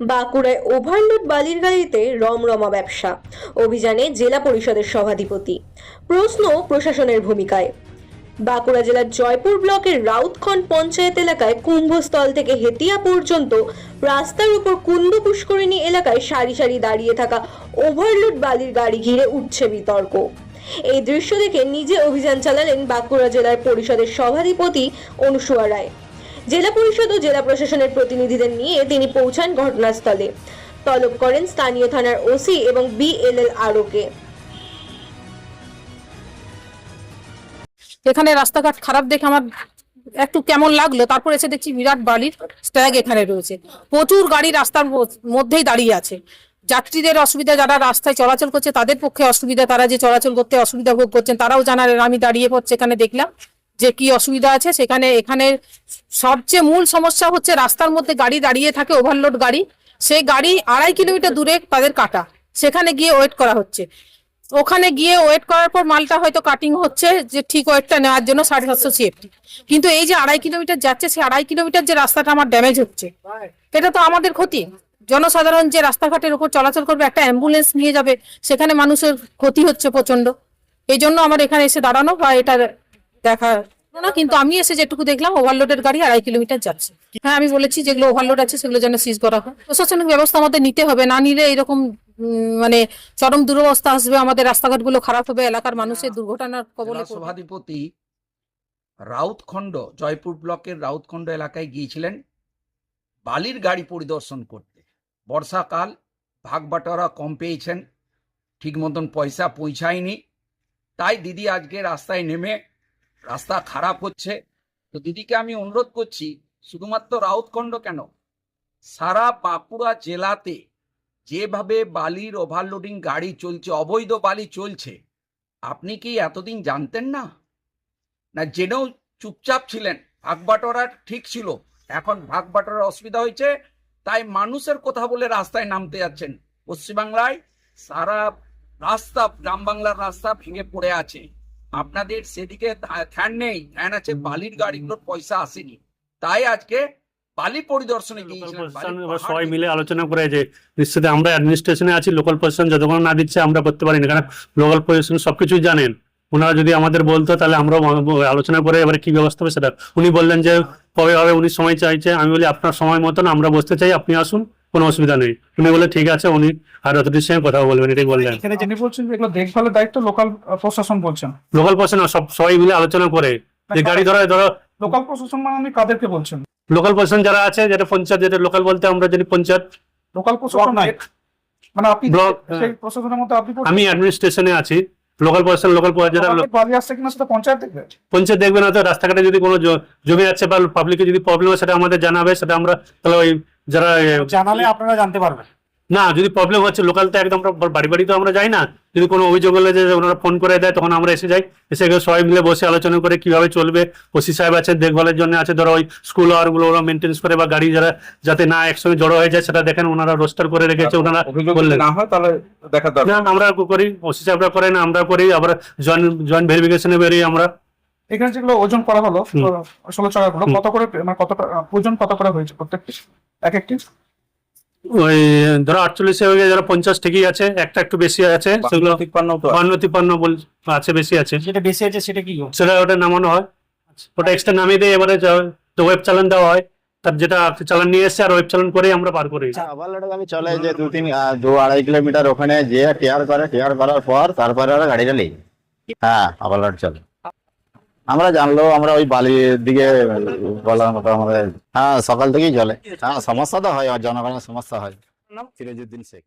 বাঁকুড়ায় ওভারলোড বালির গাড়িতে রমরমা ব্যবসা। অভিযানে জেলা পরিষদের সভাধিপতি। প্রশ্ন প্রশাসনের ভূমিকায়। বাঁকুড়া জেলার জয়পুর ব্লকের রাউতখন্ড পঞ্চায়েত এলাকায় কুম্ভস্থল থেকে হেতিয়া পর্যন্ত রাস্তার উপর কুন্দ পুষ্করিণী এলাকায় সারি সারি দাঁড়িয়ে থাকা ওভারলোড বালির গাড়ি ঘিরে উঠছে বিতর্ক। এই দৃশ্য দেখে নিজে অভিযান চালালেন বাঁকুড়া জেলার পরিষদের সভাধিপতি অনুসুয়া রায়। জেলা পরিষদ ও জেলা প্রশাসনের প্রতিনিধিদের নিয়ে তিনি পৌঁছান ঘটনাস্থলে। তলব করেন স্থানীয় থানার ওসি এবং বিএলএল আরওকে এখানে রাস্তাঘাট খারাপ দেখে আমার একটু কেমন লাগল। তারপর এসে দেখছি বিরাট বালির স্ট্যাগ এখানে রয়েছে। প্রচুর গাড়ি রাস্তার মধ্যেই দাঁড়িয়ে আছে। যাত্রীদের অসুবিধা, যারা রাস্তায় চলাচল করছে তাদের পক্ষে অসুবিধা, তারা যে চলাচল করতে অসুবিধা ভোগ করছেন তারাও জানালেন, আমি দাঁড়িয়ে পড়ছে এখানে দেখলাম। যে কি অসুবিধা আছে, সেখানে, এখানে সবচেয়ে মূল সমস্যা হচ্ছে রাস্তার মধ্যে গাড়ি দাঁড়িয়ে থাকে ওভারলোড গাড়ি। সেই গাড়ি আড়াই কিলোমিটার দূরে তাদের কাটা। সেখানে গিয়ে ওয়েট করা হচ্ছে। ওখানে গিয়ে ওয়েট করার পর মালটা হয়তো কাটিং হচ্ছে, যে ঠিক ওয়েটটা নেওয়ার জন্য সাড়ে সাতশো সিএফটি কিন্তু এই যে আড়াই কিলোমিটার যাচ্ছে, সেই আড়াই কিলোমিটার যে রাস্তাটা আমার ড্যামেজ হচ্ছে, এটা তো আমাদের ক্ষতি। জনসাধারণ যে রাস্তাঘাটের উপর চলাচল করবে, একটা অ্যাম্বুলেন্স নিয়ে যাবে, সেখানে মানুষের ক্ষতি হচ্ছে প্রচণ্ড এই জন্য আমার এখানে এসে দাঁড়ানো, বা এটা দেখা না কিন্তু আমি এসে যেটুকু দেখলাম ওভারলোডের গাড়ি আড়াই কিলোমিটার যাচ্ছে। হ্যাঁ আমি বলেছি যেগুলো ওভারলোড আছে সেগুলো যেন সিজ করা হয়। প্রশাসনিক ব্যবস্থা আমাদের নিতে হবে না নিলে এরকম মানে চরম দুরবস্থা আসবে আমাদের রাস্তাঘাটগুলো খারাপ হবে এলাকার মানুষের দুর্ঘটনার কবলে সভাধিপতি রাউতখণ্ড জয়পুর ব্লকের রাউতখণ্ড এলাকায় গিয়েছিলেন বালির গাড়ি পরিদর্শন করতে। বর্ষাকাল ভাগ বাটোয়ারা কম পেয়েছেন ঠিক মতন পয়সা পৌঁছায়নি। তাই দিদি আজকে রাস্তায় নেমে রাস্তা খারাপ হচ্ছে। তো দিদিকে আমি অনুরোধ করছি, শুধুমাত্র রাউতখণ্ড কেন? সারা বাঁকুড়া জেলাতে যেভাবে বালির ওভারলোডিং গাড়ি চলছে, অবৈধ বালি চলছে, আপনি কি এতদিন জানতেন না? না, জেনেও চুপচাপ ছিলেন ভাগ বাটোয়ারা ঠিক ছিল। এখন ভাগ বাটোয়ারার অসুবিধা হয়েছে, তাই মানুষের কথা বলে রাস্তায় নামতে যাচ্ছেন। পশ্চিমবাংলায় সারা রাস্তা গ্রাম বাংলার রাস্তা ভেঙে পড়ে আছে। আপনাদের সেদিকে ধ্যান- নেই। ধ্যান আছে বালির গাড়িগুলোর পয়সা আসেনি। তাই আজকে বালি পরিদর্শনে সবাই মিলে আলোচনা করে যে নিশ্চিত আমরা অ্যাডমিনিস্ট্রেশনে আছি লোকাল প্রশাসন যতক্ষণ না দিচ্ছে আমরা করতে পারি না কারণ লোকাল প্রশাসন সবকিছুই জানেন। ওনারা যদি আমাদের বলতো তাহলে আমরাও আলোচনা করে এবারে কি ব্যবস্থা হবে সেটা। উনি বললেন যে কবে হবে উনি সময় চাইছে। আমি বলি আপনার সময় মতন আমরা বসতে চাই। আপনি আসুন। কোনো অসুবিধা নেই। উনি বলে ঠিক আছে উনি আর অথরিটির সঙ্গে কথা বলবেন এটাই বললেন। এখানে যিনি বলছেন যে এগুলো দেখভালের দায়িত্ব লোকাল প্রশাসন বলছেন। লোকাল প্রশাসন সব সবাই মিলে আলোচনা করে। যে গাড়ি ধরো ধরো লোকাল প্রশাসন মানে আপনি কাদেরকে বলছেন? লোকাল প্রশাসন যারা আছে যেটা পঞ্চায়েত যেটা লোকাল বলতে আমরা যদি পঞ্চায়েত। লোকাল প্রশাসন নাই। মানে আপনি ব্লক, সেই প্রশাসনের মধ্যে আপনি আমি অ্যাডমিনিস্ট্রেশনে আছি। লোকাল প্রশাসন লোকাল আপনার বাড়ি আসছে কিনা সেটা পঞ্চায়েত দেখবে? পঞ্চায়েত দেখবে না তো রাস্তাঘাটে যদি কোনো জমি আছে বা পাবলিকের যদি প্রবলেম হয় সেটা আমাদের জানাবে সেটা আমরা তাহলে ওই যারা জানালে আপনারা জানতে পারবেন। না যদি প্রবলেম হচ্ছে লোকাল তো একদম আমরা বাড়ি বাড়ি তো আমরা যাই না যদি কোনো অভিযোগ হলে যে ওনারা ফোন করে দেয় তখন আমরা এসে যাই। এসে সবাই মিলে বসে আলোচনা করে কীভাবে চলবে। ওসি সাহেব আছে দেখভালের জন্য আছে ধরো ওই স্কুল আওয়ারগুলো ওরা মেনটেন্স করে বা গাড়ি যারা যাতে না একসঙ্গে জড়ো হয়ে যায় সেটা দেখেন ওনারা রোস্টার করে রেখেছে ওনারা বললেন। না হয় তাহলে দেখা দরকার। না আমরা করি ওসি সাহেবরা করেন আমরা করি আবার জয়েন্ট জয়েন্ট ভেরিফিকেশনে বেরিয়ে আমরা এখানে যেগুলো ওজন করা হলো। ষোলো টাকাগুলো হুম। কত করে মানে কত ওজন কত করে হয়েছে প্রত্যেকটি? এক একটি? ওই ধরো আটচল্লিশে হয়ে গেছে, ধরো পঞ্চাশ ঠিকই আছে একটা একটু বেশি আছে সেগুলো তিপ্পান্ন বান্ন তিপ্পান্ন বল আছে বেশি আছে। যেটা বেশি আছে সেটা কি সেটা ওটা নামানো হয়। ওটা এক্সট্রা নামিয়ে দিয়ে এবারে তো ওয়েব চালান দেওয়া হয়। তার যেটা চালান নিয়ে এসছে আর ওয়েব চালান করেই আমরা পার করি ওভারলোড গাড়ি চলে যে দু তিন দু আড়াই কিলোমিটার ওখানে যে টেয়ার করে টেয়ার করার পর তারপরে ওরা গাড়িটা নেই হ্যাঁ ওভারলোড চলে। আমরা জানলো আমরা ওই বালির দিকে বলার মতো আমাদের হ্যাঁ সকাল থেকেই চলে হ্যাঁ সমস্যা তো হয় আর জনগণের সমস্যা হয়। সিরাজুদ্দিন শেখ।